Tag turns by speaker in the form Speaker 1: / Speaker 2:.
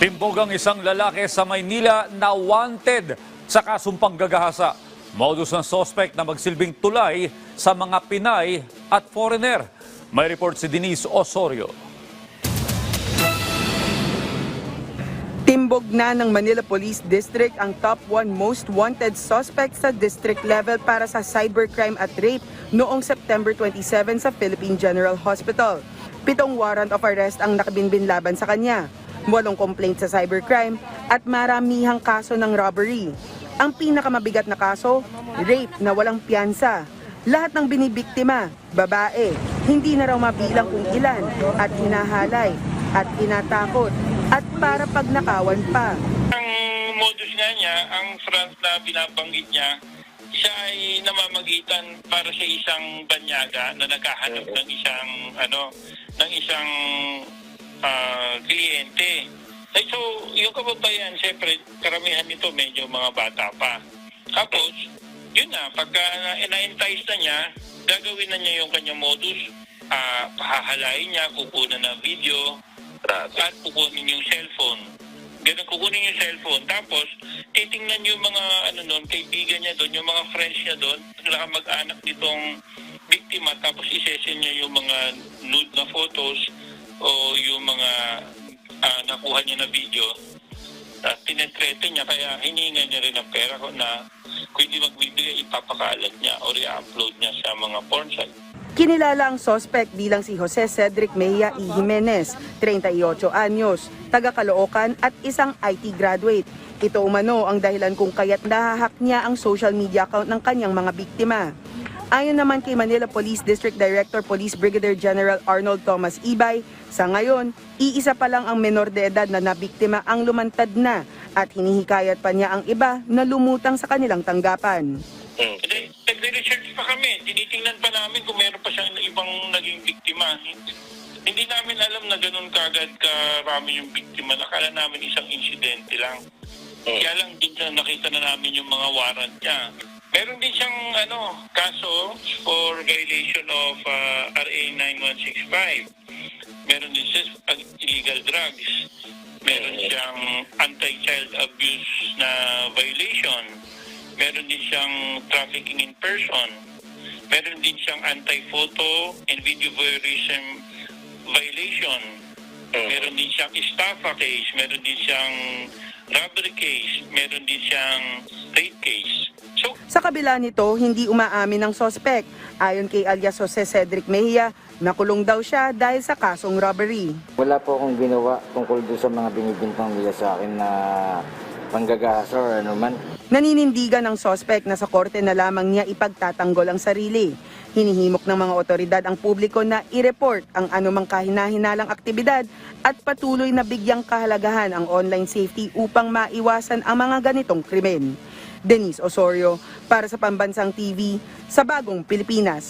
Speaker 1: Timbog ang isang lalaki sa Maynila na wanted sa kasong panggagahasa. Modus ng sospek na magsilbing tulay sa mga Pinay at foreigner. May report si Denise Osorio.
Speaker 2: Timbog na ng Manila Police District ang top 1 most wanted suspect sa district level para sa cybercrime at rape noong September 27 sa Philippine General Hospital. Pitong warrant of arrest ang nakabinbin laban sa kanya. Walong complaint sa cybercrime at maramihang kaso ng robbery. Ang pinakamabigat na kaso, rape na walang piyansa. Lahat ng binibiktima, babae, hindi na raw mabilang kung ilan at hinahalay at tinatakot at para pagnakawan pa.
Speaker 3: Ang modus nga niya, ang front na binabanggit niya, siya ay namamagitan para sa isang banyaga na naghahanap ng isang ano ng isang ah, Eh, so, yung kababayan, siyempre, karamihan nito medyo mga bata pa. Tapos, yun na, pagka na- na-entice na niya, gagawin na niya yung kanyang modus, ah pahahalain niya, kukunan ng video, at kukunin yung cellphone. Ganun, kukunin yung cellphone. Tapos, titingnan yung mga, ano nun, kaibigan niya doon, yung mga friends niya doon, sila mag-anak nitong biktima, tapos isesend niya yung mga nude na photos o yung mga nakuha niya na video. At tinetrete niya, kaya hininga niya rin ang pera ko na kung hindi magbibigay, ipapakalat niya or i-upload niya sa mga porn site.
Speaker 2: Kinilala ang suspect bilang si Jose Cedric Mejia E. Jimenez, 38 anyos, taga Caloocan at isang IT graduate. Ito umano ang dahilan kung kaya't nahahak niya ang social media account ng kanyang mga biktima. Ayon naman kay Manila Police District Director Police Brigadier General Arnold Thomas Ibay, sa ngayon, iisa pa lang ang menor de edad na nabiktima ang lumantad na at hinihikayat pa niya ang iba na lumutang sa kanilang tanggapan.
Speaker 3: Kasi nagre-research pa kami. Tinitingnan pa namin kung meron pa siyang ibang naging biktima. Hindi namin alam na ganun kagad karami yung biktima. Nakala namin isang insidente lang. Kaya lang din sa nakita na namin yung mga warrant niya. Meron din siyang ano, kaso for violation of uh, RA 9165. Meron din siya pag illegal drugs. Meron siyang anti-child abuse na violation meron din siyang trafficking in person, meron din siyang anti-photo and video voyeurism violation, meron din siyang estafa case, meron din siyang robbery case, meron din siyang rape case. So,
Speaker 2: Sa kabila nito, hindi umaamin ang sospek. Ayon kay alias Jose Cedric Mejia, nakulong daw siya dahil sa kasong robbery.
Speaker 4: Wala po akong ginawa tungkol doon sa mga binibintang nila sa akin na panggagasa or ano man.
Speaker 2: Naninindigan ng sospek na sa korte na lamang niya ipagtatanggol ang sarili. Hinihimok ng mga otoridad ang publiko na i-report ang anumang kahinahinalang aktibidad at patuloy na bigyang kahalagahan ang online safety upang maiwasan ang mga ganitong krimen. Denise Osorio para sa Pambansang TV sa Bagong Pilipinas.